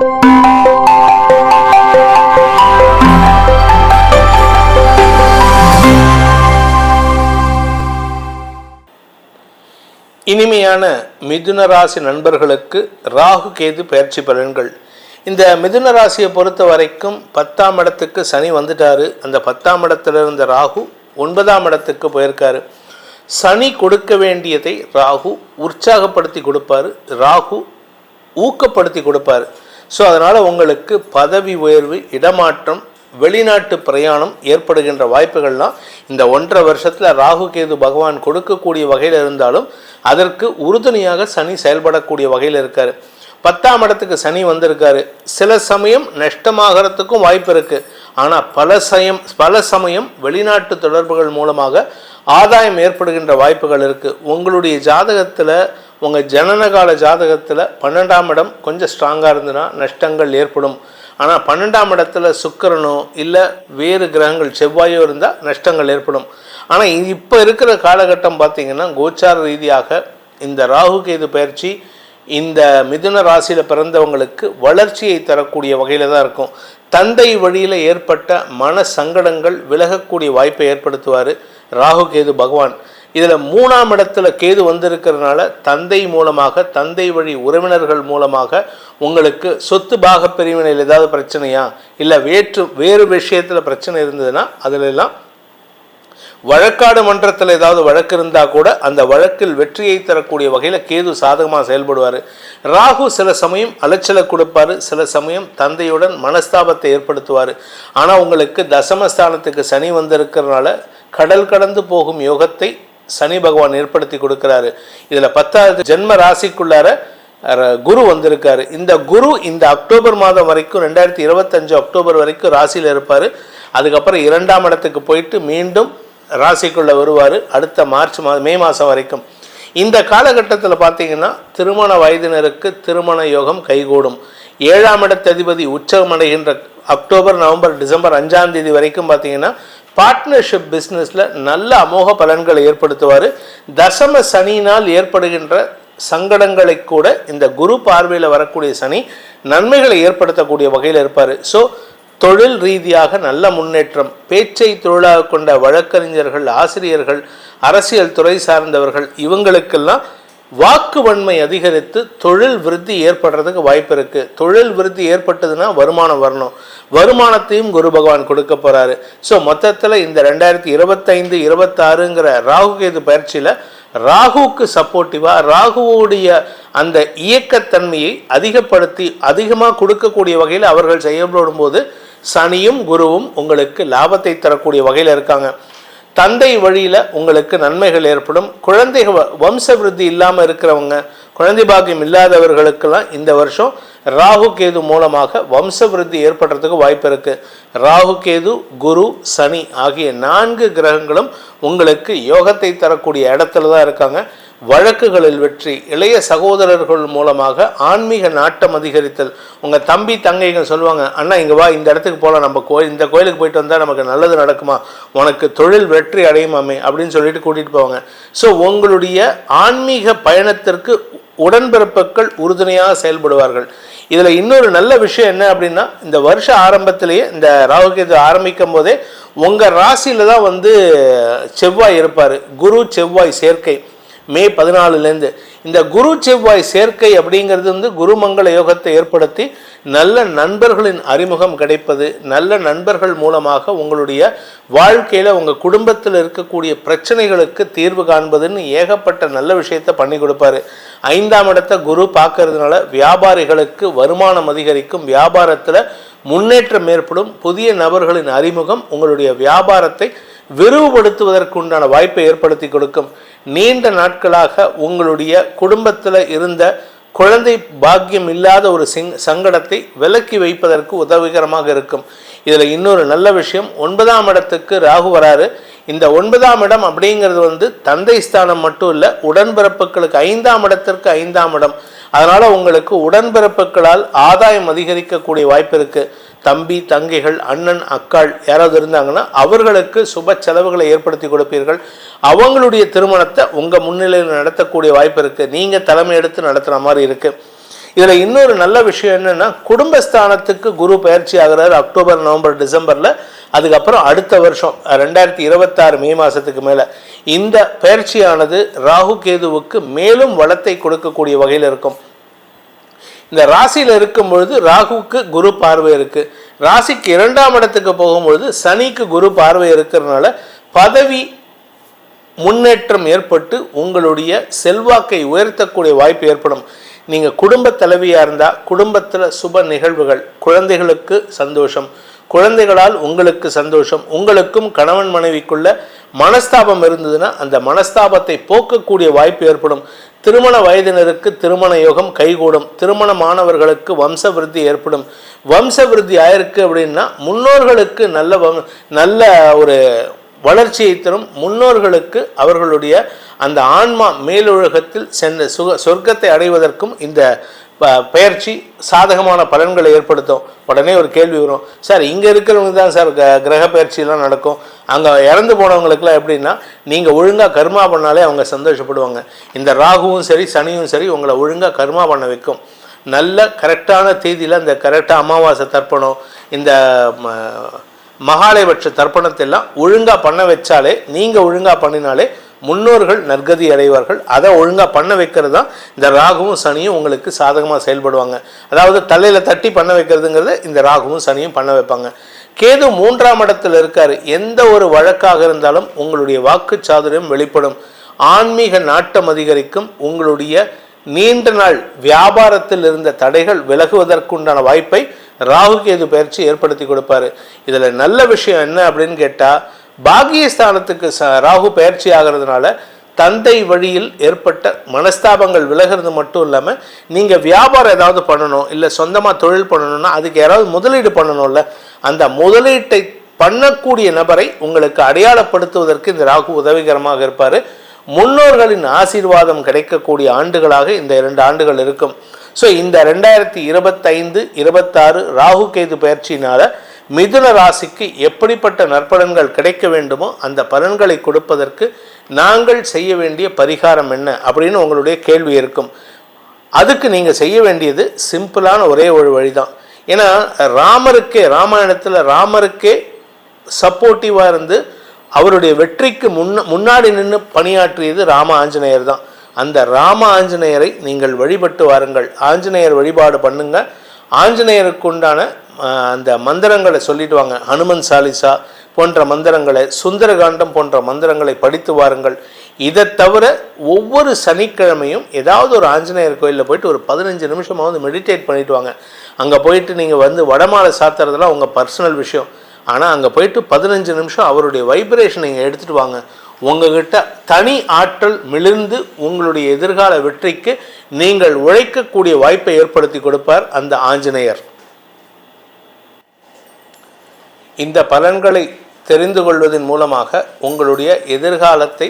இனிமையான மிதுன ராசி நண்பர்களுக்கு ராகு கேது பயிற்சி பலன்கள். இந்த மிதுன ராசியை பொறுத்த வரைக்கும் பத்தாம் இடத்துக்கு சனி வந்துட்டாரு. அந்த பத்தாம் இடத்துல இருந்த ராகு ஒன்பதாம் இடத்துக்கு போயிருக்காரு. சனி கொடுக்க வேண்டியதை ராகு உற்சாகப்படுத்தி கொடுப்பாரு. ராகு ஊக்கப்படுத்தி கொடுப்பாரு. ஸோ அதனால் உங்களுக்கு பதவி உயர்வு இடமாற்றம் வெளிநாட்டு பிரயாணம் ஏற்படுகின்ற வாய்ப்புகள்லாம் இந்த ஒன்றரை வருஷத்தில் ராகு கேது பகவான் கொடுக்கக்கூடிய வகையில் இருந்தாலும் அதற்கு உறுதுணையாக சனி செயல்படக்கூடிய வகையில் இருக்கார். பத்தாம் இடத்துக்கு சனி வந்திருக்காரு. சில சமயம் நஷ்டமாகறதுக்கும் வாய்ப்பு இருக்குது ஆனால் பல சயம் பல சமயம் வெளிநாட்டு தொடர்புகள் மூலமாக ஆதாயம் ஏற்படுகின்ற வாய்ப்புகள் இருக்குது உங்களுடைய ஜாதகத்தில் உங்கள் ஜனனகால ஜாதகத்தில் பன்னெண்டாம் இடம் கொஞ்சம் ஸ்ட்ராங்காக இருந்ததுன்னா நஷ்டங்கள் ஏற்படும். ஆனால் பன்னெண்டாம் இடத்துல சுக்கரனோ இல்லை வேறு கிரகங்கள் செவ்வாயோ இருந்தால் நஷ்டங்கள் ஏற்படும். ஆனால் இப்போ இருக்கிற காலகட்டம் பார்த்திங்கன்னா கோச்சார ரீதியாக இந்த ராகு கேது பயிற்சி இந்த மிதுன ராசியில் பிறந்தவங்களுக்கு வளர்ச்சியை தரக்கூடிய வகையில் தான் இருக்கும். தந்தை வழியில் ஏற்பட்ட மன சங்கடங்கள் விலகக்கூடிய வாய்ப்பை ஏற்படுத்துவார் ராகு கேது பகவான். இதில் மூணாம் இடத்துல கேது வந்திருக்கிறதுனால தந்தை மூலமாக தந்தை வழி உறவினர்கள் மூலமாக உங்களுக்கு சொத்து பாக பிரிவினையில் ஏதாவது பிரச்சனையா? இல்லை வேற்று வேறு விஷயத்தில் பிரச்சனை இருந்ததுன்னா அதிலெல்லாம் வழக்காடு மன்றத்தில் ஏதாவது வழக்கு இருந்தால் கூட அந்த வழக்கில் வெற்றியை தரக்கூடிய வகையில் கேது சாதகமாக செயல்படுவார். ராகு சில சமயம் அலைச்சலை கொடுப்பார். சில சமயம் தந்தையுடன் மனஸ்தாபத்தை ஏற்படுத்துவார். ஆனால் உங்களுக்கு தசமஸ்தானத்துக்கு சனி வந்திருக்கிறனால கடல் கடந்து போகும் யோகத்தை சனி பகவான் ஏற்படுத்தி கொடுக்குறாரு. இதில் பத்தாவது ஜென்ம ராசிக்குள்ளார குரு வந்திருக்காரு. இந்த குரு இந்த அக்டோபர் மாதம் வரைக்கும் ரெண்டாயிரத்தி இருபத்தஞ்சு அக்டோபர் வரைக்கும் ராசியில் இருப்பார். அதுக்கப்புறம் இரண்டாம் இடத்துக்கு போயிட்டு மீண்டும் ராசிக்குள்ளே வருவார். அடுத்த மார்ச் மாதம் மே மாதம் வரைக்கும். இந்த காலகட்டத்தில் பார்த்தீங்கன்னா திருமண வயதினருக்கு திருமண யோகம் கைகூடும். ஏழாம் இடத்ததிபதி உச்சமடைகின்ற அக்டோபர் நவம்பர் டிசம்பர் அஞ்சாம் தேதி வரைக்கும் பார்த்தீங்கன்னா பார்ட்னர்ஷிப் பிஸ்னஸில் நல்ல அமோக பலன்களை ஏற்படுத்துவார். தசம சனியினால் ஏற்படுகின்ற சங்கடங்களை கூட இந்த குரு பார்வையில் வரக்கூடிய சனி நன்மைகளை ஏற்படுத்தக்கூடிய வகையில் இருப்பார். ஸோ தொழில் ரீதியாக நல்ல முன்னேற்றம் பேச்சை தொழிலாக கொண்ட வழக்கறிஞர்கள் ஆசிரியர்கள் அரசியல் துறை சார்ந்தவர்கள் இவங்களுக்கெல்லாம் வாக்கு வன்மை அதிகரித்து தொழில் விருத்தி ஏற்படுறதுக்கு வாய்ப்பு இருக்குது தொழில் விருத்தி ஏற்பட்டதுன்னா வருமானம் வரணும். வருமானத்தையும் குரு பகவான் கொடுக்க போகிறாரு ஸோ மொத்தத்தில் இந்த ரெண்டாயிரத்தி இருபத்தைந்து இருபத்தாறுங்கிற ராகு கேது பயிற்சியில் ராகுவுக்கு சப்போர்ட்டிவாக ராகுவோடைய அந்த இயக்கத்தன்மையை அதிகப்படுத்தி அதிகமாக கொடுக்கக்கூடிய வகையில் அவர்கள் செயல்படும் போது சனியும் குருவும் உங்களுக்கு லாபத்தை தரக்கூடிய வகையில் இருக்காங்க. தந்தை வழியில் உங்களுக்கு நன்மைகள் ஏற்படும். குழந்தை வம்ச விருத்தி இல்லாமல் இருக்கிறவங்க குழந்தை பாக்கியம் இல்லாதவர்களுக்கெல்லாம் இந்த வருஷம் ராகு கேது மூலமாக வம்ச விருத்தி ஏற்படுறதுக்கு வாய்ப்பு இருக்குது ராகு கேது குரு சனி ஆகிய நான்கு கிரகங்களும் உங்களுக்கு யோகத்தை தரக்கூடிய இடத்துல தான் இருக்காங்க. வழக்குகளில் வெற்றி. இளைய சகோதரர்கள் மூலமாக ஆன்மீக நாட்டம் அதிகரித்தல். உங்கள் தம்பி தங்கைங்க சொல்லுவாங்க அண்ணா இங்கே வா இந்த இடத்துக்கு போகலாம் நம்ம கோயில் இந்த கோயிலுக்கு போயிட்டு வந்தால் நமக்கு நல்லது நடக்குமா? உனக்கு தொழில் வெற்றி அடையுமாமே? அப்படின்னு சொல்லிட்டு கூட்டிகிட்டு போவாங்க. ஸோ உங்களுடைய ஆன்மீக பயணத்திற்கு உடன்பிறப்புகள் உறுதுணையாக செயல்படுவார்கள். இதில் இன்னொரு நல்ல விஷயம் என்ன அப்படின்னா இந்த வருஷ ஆரம்பத்திலேயே இந்த ராகுகேது ஆரம்பிக்கும் போதே உங்கள் ராசியில் தான் வந்து செவ்வாய் இருப்பார். குரு செவ்வாய் சேர்க்கை. மே பதினாலுலேருந்து. இந்த குரு செவ்வாய் சேர்க்கை அப்படிங்கிறது வந்து குருமங்கள யோகத்தை ஏற்படுத்தி நல்ல நண்பர்களின் அறிமுகம் கிடைப்பது நல்ல நண்பர்கள் மூலமாக உங்களுடைய வாழ்க்கையில் உங்கள் குடும்பத்தில் இருக்கக்கூடிய பிரச்சனைகளுக்கு தீர்வு காண்பதுன்னு ஏகப்பட்ட நல்ல விஷயத்தை பண்ணி கொடுப்பாரு. ஐந்தாம் இடத்தை குரு பார்க்கறதுனால வியாபாரிகளுக்கு வருமானம் அதிகரிக்கும் வியாபாரத்தில் முன்னேற்றம் ஏற்படும் புதிய நபர்களின் அறிமுகம் உங்களுடைய வியாபாரத்தை விரிவுபடுத்துவதற்குண்டான வாய்ப்பை ஏற்படுத்தி கொடுக்கும். நீண்ட நாட்களாக உங்களுடைய குடும்பத்தில் இருந்த குழந்தை பாக்கியம் இல்லாத ஒரு சிங் சங்கடத்தை விலக்கி வைப்பதற்கு உதவிகரமாக இருக்கும். இதில் இன்னொரு நல்ல விஷயம் ஒன்பதாம் இடத்துக்கு ராகு வராரு. இந்த ஒன்பதாம் இடம் அப்படிங்கிறது வந்து தந்தை ஸ்தானம் மட்டும் இல்லை உடன்பிறப்புகளுக்கு ஐந்தாம் இடத்திற்கு ஐந்தாம் இடம். அதனால் உங்களுக்கு உடன்பிறப்புகளால் ஆதாயம் அதிகரிக்கக்கூடிய வாய்ப்பு இருக்குது தம்பி தங்கைகள் அண்ணன் அக்காள் யாராவது இருந்தாங்கன்னா அவர்களுக்கு சுப செலவுகளை ஏற்படுத்தி கொடுப்பீர்கள். அவங்களுடைய திருமணத்தை உங்கள் முன்னிலையில் நடத்தக்கூடிய வாய்ப்பு இருக்குது நீங்கள் தலைமை எடுத்து நடத்துகிற மாதிரி இருக்குது இதில் இன்னொரு நல்ல விஷயம் என்னென்னா குடும்பஸ்தானத்துக்கு குரு பயிற்சி ஆகிறார் அக்டோபர் நவம்பர் டிசம்பரில். அதுக்கப்புறம் அடுத்த வருஷம் ரெண்டாயிரத்தி இருபத்தாறு மே மாதத்துக்கு மேலே. இந்த பயிற்சியானது ராகு கேதுவுக்கு மேலும் வளத்தை கொடுக்கக்கூடிய வகையில் இருக்கும். இந்த ராசியில் இருக்கும் பொழுது ராகுவுக்கு குரு பார்வை இருக்குது ராசிக்கு இரண்டாம் இடத்துக்கு போகும்பொழுது சனிக்கு குரு பார்வை இருக்கிறதுனால பதவி முன்னேற்றம் ஏற்பட்டு உங்களுடைய செல்வாக்கை உயர்த்தக்கூடிய வாய்ப்பு ஏற்படும். நீங்கள் குடும்ப தலைவியாக இருந்தால் குடும்பத்தில் சுப நிகழ்வுகள் குழந்தைகளுக்கு சந்தோஷம். குழந்தைகளால் உங்களுக்கு சந்தோஷம். உங்களுக்கும் கணவன் மனைவிக்குள்ள மனஸ்தாபம் இருந்ததுன்னா அந்த மனஸ்தாபத்தை போக்கக்கூடிய வாய்ப்பு ஏற்படும். திருமண வயதினருக்கு திருமண யோகம் கைகூடும். திருமணமானவர்களுக்கு வம்ச விருத்தி ஏற்படும். வம்ச விருத்தி ஆயிருக்கு அப்படின்னா முன்னோர்களுக்கு நல்ல வம் நல்ல ஒரு வளர்ச்சியை தரும் முன்னோர்களுக்கு அவர்களுடைய அந்த ஆன்மா மேலுலகத்தில் சென்ற சுக சொர்க்கத்தை அடைவதற்கும் இந்த பயிற்சி சாதகமான பலன்களை ஏற்படுத்தும். உடனே ஒரு கேள்வி வரும். சார் இங்கே இருக்கிறவங்க தான் சார் க கிரக பயிற்சியெல்லாம் நடக்கும்? அங்கே இறந்து போனவங்களுக்குலாம் எப்படின்னா நீங்கள் ஒழுங்காக கர்மா பண்ணாலே அவங்க சந்தோஷப்படுவாங்க. இந்த ராகுவும் சரி சனியும் சரி உங்களை ஒழுங்காக கர்மா பண்ண வைக்கும். நல்ல கரெக்டான தேதியில் இந்த கரெக்டாக அமாவாசை தர்ப்பணம் இந்த மகாலயபட்ச தர்ப்பணத்தை எல்லாம் ஒழுங்காக பண்ண வச்சாலே நீங்கள் ஒழுங்காக பண்ணினாலே முன்னோர்கள் நற்கதி அடைவார்கள். அதை ஒழுங்காக பண்ண வைக்கிறது தான் இந்த ராகுவும் சனியும் உங்களுக்கு சாதகமாக செயல்படுவாங்க. அதாவது தலையில் தட்டி பண்ண வைக்கிறதுங்கிறத இந்த ராகுவும் சனியும் பண்ண வைப்பாங்க. கேது மூன்றாம் இடத்தில் இருக்கார். எந்த ஒரு வழக்காக இருந்தாலும் உங்களுடைய வாக்கு சாதுரியம் வெளிப்படும். ஆன்மீக நாட்டம் அதிகரிக்கும். உங்களுடைய நீண்ட நாள் வியாபாரத்தில் இருந்த தடைகள் விலகுவதற்குண்டான வாய்ப்பை ராகுக்கு இது பயிற்சி ஏற்படுத்தி கொடுப்பாரு. இதில் நல்ல விஷயம் என்ன அப்படின்னு கேட்டால் பாகியஸ்தானத்துக்கு ராகு பயிற்சி ஆகிறதுனால தந்தை வழியில் ஏற்பட்ட மனஸ்தாபங்கள் விலகிறது மட்டும் இல்லாமல் நீங்கள் வியாபாரம் ஏதாவது பண்ணணும் இல்லை சொந்தமாக தொழில் பண்ணணும்னா அதுக்கு யாராவது முதலீடு பண்ணணும்ல அந்த முதலீட்டை பண்ணக்கூடிய நபரை உங்களுக்கு அடையாளப்படுத்துவதற்கு இந்த ராகு உதவிகரமாக இருப்பார். முன்னோர்களின் ஆசீர்வாதம் கிடைக்கக்கூடிய ஆண்டுகளாக இந்த இரண்டு ஆண்டுகள் இருக்கும். ஸோ இந்த ரெண்டாயிரத்தி இருபத்தைந்து இருபத்தாறு ராகு கேது பயிற்சியினால் மிதுன ராசிக்கு எப்படிப்பட்ட நற்பலன்கள் கிடைக்க வேண்டுமோ அந்த பலன்களை கொடுப்பதற்கு நாங்கள் செய்ய வேண்டிய பரிகாரம் என்ன அப்படின்னு உங்களுடைய கேள்வி இருக்கும். அதுக்கு நீங்கள் செய்ய வேண்டியது சிம்பிளான ஒரே ஒரு வழி தான் ஏன்னா ராமருக்கே ராமாயணத்தில் ராமருக்கே சப்போர்ட்டிவாக இருந்து அவருடைய வெற்றிக்கு முன்ன முன்னாடி நின்று பணியாற்றியது ராம ஆஞ்சநேயர் தான். அந்த ராம ஆஞ்சநேயரை நீங்கள் வழிபட்டு வாருங்கள். ஆஞ்சநேயர் வழிபாடு பண்ணுங்க. ஆஞ்சநேயருக்கு உண்டான அந்த மந்திரங்களை சொல்லிட்டு வாங்க. ஹனுமன் சாலிசா போன்ற மந்திரங்களை சுந்தரகாண்டம் போன்ற மந்திரங்களை படித்து வாருங்கள். இதை தவிர ஒவ்வொரு சனிக்கிழமையும் ஏதாவது ஒரு ஆஞ்சநேயர் கோயிலில் போயிட்டு ஒரு பதினஞ்சு நிமிஷமாவது மெடிடேட் பண்ணிட்டு வாங்க. அங்கே போயிட்டு நீங்கள் வந்து வடமாலை சாத்துறதுலாம் உங்கள் பர்சனல் விஷயம். ஆனால் அங்கே போயிட்டு பதினஞ்சு நிமிஷம் அவருடைய வைப்ரேஷன் நீங்கள் எடுத்துகிட்டு வாங்க. உங்ககிட்ட தனி ஆற்றல் மிளிர்ந்து உங்களுடைய எதிர்கால வெற்றிக்கு நீங்கள் உழைக்கக்கூடிய வாய்ப்பை ஏற்படுத்தி கொடுப்பார் அந்த ஆஞ்சநேயர். இந்த பலன்களை தெரிந்து கொள்வதன் மூலமாக உங்களுடைய எதிர்காலத்தை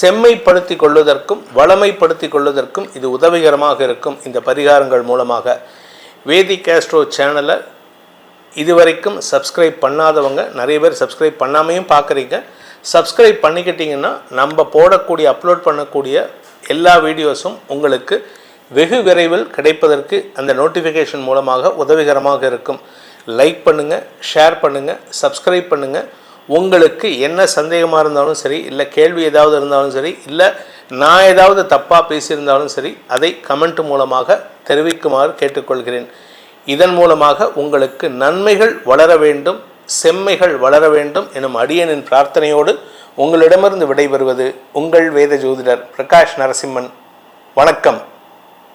செம்மைப்படுத்தி கொள்வதற்கும் வளமைப்படுத்தி கொள்வதற்கும் இது உதவிகரமாக இருக்கும். இந்த பரிகாரங்கள் மூலமாக வேதி கேஸ்ட்ரோ சேனலை இதுவரைக்கும் சப்ஸ்கிரைப் பண்ணாதவங்க நிறைய பேர் சப்ஸ்கிரைப் பண்ணாமையும் பார்க்குறீங்க. சப்ஸ்கிரைப் பண்ணிக்கிட்டிங்கன்னா நம்ம போடக்கூடிய அப்லோட் பண்ணக்கூடிய எல்லா வீடியோஸும் உங்களுக்கு வெகு விரைவில் கிடைப்பதற்கு அந்த நோட்டிஃபிகேஷன் மூலமாக உதவிகரமாக இருக்கும். லைக் பண்ணுங்கள் ஷேர் பண்ணுங்கள் சப்ஸ்கிரைப் பண்ணுங்கள் உங்களுக்கு என்ன சந்தேகமாக இருந்தாலும் சரி இல்லை கேள்வி ஏதாவது இருந்தாலும் சரி இல்லை நான் ஏதாவது தப்பாக பேசியிருந்தாலும் சரி அதை கமெண்ட் மூலமாக தெரிவிக்குமாறு கேட்டுக்கொள்கிறேன். இதன் மூலமாக உங்களுக்கு நன்மைகள் வளர வேண்டும். செம்மைகள் வளர வேண்டும் எனும் அடியனின் பிரார்த்தனையோடு உங்களிடமிருந்து விடைபெறுவது உங்கள் வேத ஜோதிடர் பிரகாஷ் நரசிம்மன். வணக்கம்.